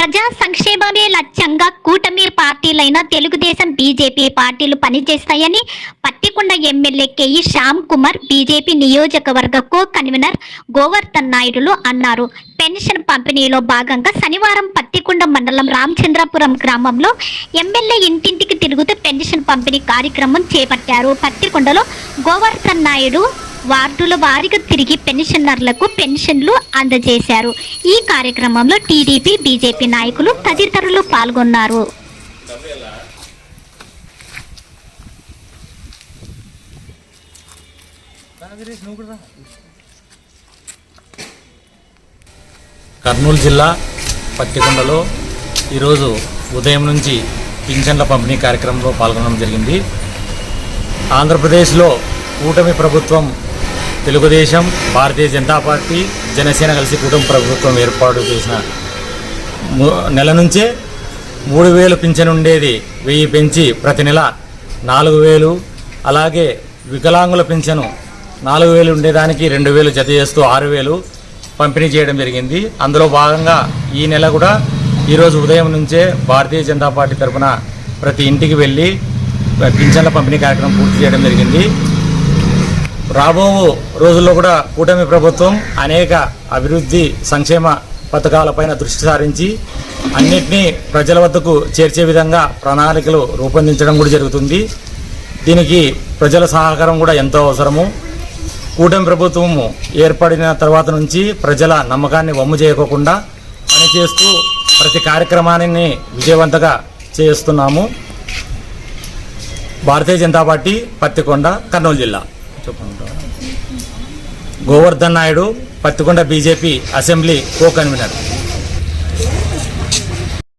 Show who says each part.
Speaker 1: ప్రజా సంక్షేమమే లక్ష్యంగా కూటమి పార్టీలైన తెలుగుదేశం బీజేపీ పార్టీలు పనిచేస్తాయని Pattikonda MLA KE Shyam Kumar BJP నియోజకవర్గ కో కన్వీనర్ గోవర్ధన్ నాయుడులు అన్నారు. పెన్షన్ పంపిణీలో భాగంగా శనివారం పత్తికొండ మండలం రామచంద్రపురం గ్రామంలో ఎమ్మెల్యే ఇంటింటికి తిరుగుతూ పెన్షన్ పంపిణీ కార్యక్రమం చేపట్టారు. పత్తికొండలో గోవర్ధన్ నాయుడు వార్డుల వారీగా తిరిగి పెన్షనర్లకు పెన్షన్లు అందజేశారు. ఈ కార్యక్రమంలో టీడీపీ బీజేపీ నాయకులు తదితరులు పాల్గొన్నారు.
Speaker 2: కర్నూలు జిల్లా పత్తికొండలో ఈరోజు ఉదయం నుంచి పింఛన్ల పంపిణీ కార్యక్రమంలో పాల్గొనడం జరిగింది. ఆంధ్రప్రదేశ్లో కూటమి ప్రభుత్వం తెలుగుదేశం భారతీయ జనతా పార్టీ జనసేన కలిసి కుటుంబ ప్రభుత్వం ఏర్పాటు చేసిన నెల నుంచే మూడు వేలు పింఛన్ ఉండేది. వెయ్యి పెంచి ప్రతి నెల నాలుగు వేలు అలాగే వికలాంగుల పింఛను నాలుగు వేలు ఉండేదానికి రెండు వేలు జత చేస్తూ ఆరు వేలు పంపిణీ చేయడం జరిగింది. అందులో భాగంగా ఈ నెల కూడా ఈరోజు ఉదయం నుంచే భారతీయ జనతా పార్టీ తరఫున ప్రతి ఇంటికి వెళ్ళి పింఛన్ల పంపిణీ కార్యక్రమం పూర్తి చేయడం జరిగింది. రాబో రోజుల్లో కూడా కూటమి ప్రభుత్వం అనేక అభివృద్ధి సంక్షేమ పథకాలపైన దృష్టి సారించి అన్నిటినీ ప్రజల వద్దకు చేర్చే విధంగా ప్రణాళికలు రూపొందించడం కూడా జరుగుతుంది. దీనికి ప్రజల సహకారం కూడా ఎంతో అవసరము. కూటమి ప్రభుత్వము ఏర్పడిన తర్వాత నుంచి ప్రజల నమ్మకాన్ని వమ్ము చేయకోకుండా పనిచేస్తూ ప్రతి కార్యక్రమాన్ని విజయవంతంగా చేస్తున్నాము. భారతీయ జనతా పార్టీ పత్తికొండ కర్నూలు జిల్లా. Govardhan Naidu Pattikonda BJP assembly co convener